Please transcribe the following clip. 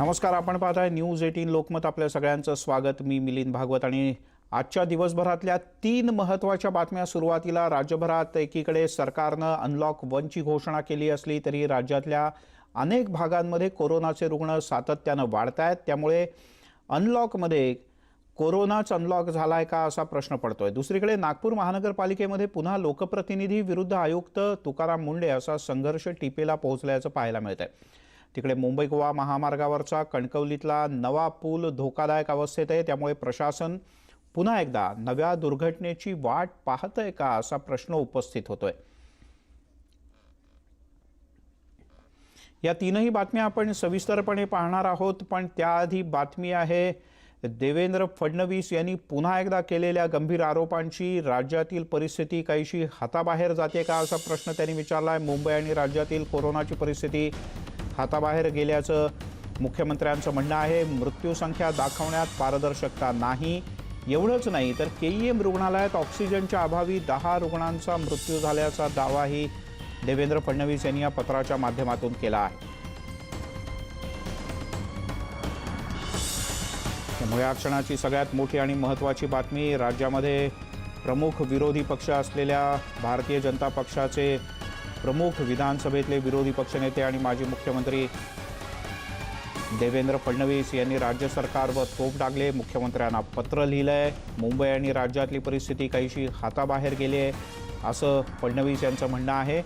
नमस्कार आपण पाहत आहे न्यूज एटीन लोकमत आपल्या सगळ्यांचं स्वागत. मी मिलिंद भागवत आणि आजच्या दिवसभरातल्या तीन महत्त्वाच्या बातम्या सुरुवातीला राज्यभरात एकीकडे सरकारनं अनलॉक वनची घोषणा केली असली तरी राज्यातल्या अनेक भागांमध्ये कोरोनाचे रुग्ण सातत्यानं वाढत आहेत त्यामुळे अनलॉकमध्ये कोरोनाच अनलॉक झालाय का असा प्रश्न पडतोय. दुसरीकडे नागपूर महानगरपालिकेमध्ये पुन्हा लोकप्रतिनिधी विरुद्ध आयुक्त तुकाराम मुंडे असा संघर्ष टिपेला पोहोचल्याचं पाहायला मिळत आहे तिकडे मुंबई गोवा महामार्गावरचा कणकवलीतला नवा पूल धोकादायक अवस्थेत आहे. त्यामुळे प्रशासन पुन्हा एकदा नव्या दुर्घटनेची वाट पाहतंय का असा प्रश्न उपस्थित होतोय. या तीनही बातम्या आपण सविस्तरपणे पाहणार आहोत पण त्याआधी बातमी आहे देवेंद्र फडणवीस यांनी पुन्हा एकदा केलेल्या गंभीर आरोपांची राज्यातील परिस्थिती काहीशी हाताबाहेर जाते का असा प्रश्न त्यांनी विचारला आहे मुंबई आणि राज्यातील कोरोनाची परिस्थिती हाताबाहेर गेल्याचं मुख्यमंत्र्यांचं म्हणणं आहे. मृत्यूसंख्या दाखवण्यात पारदर्शकता नाही. एवढंच नाही तर केईएम रुग्णालयात ऑक्सिजनच्या अभावी दहा रुग्णांचा मृत्यू झाल्याचा दावाही देवेंद्र फडणवीस यांनी या पत्राच्या माध्यमातून केला आहे. त्यामुळे या क्षणाची सगळ्यात मोठी आणि महत्त्वाची बातमी राज्यामध्ये प्रमुख विरोधी पक्ष असलेल्या भारतीय जनता पक्षाचे प्रमुख विधानसभेतले विरोधी पक्षनेते आणि माजी मुख्यमंत्री देवेंद्र फडणवीस यांनी राज्य सरकारवर तोफ टाकले मुख्यमंत्र्यांना पत्र लिहिलं आहे मुंबई आणि राज्यातली परिस्थिती काहीशी हाताबाहेर गेली आहे असं फडणवीस यांचं म्हणणं आहे.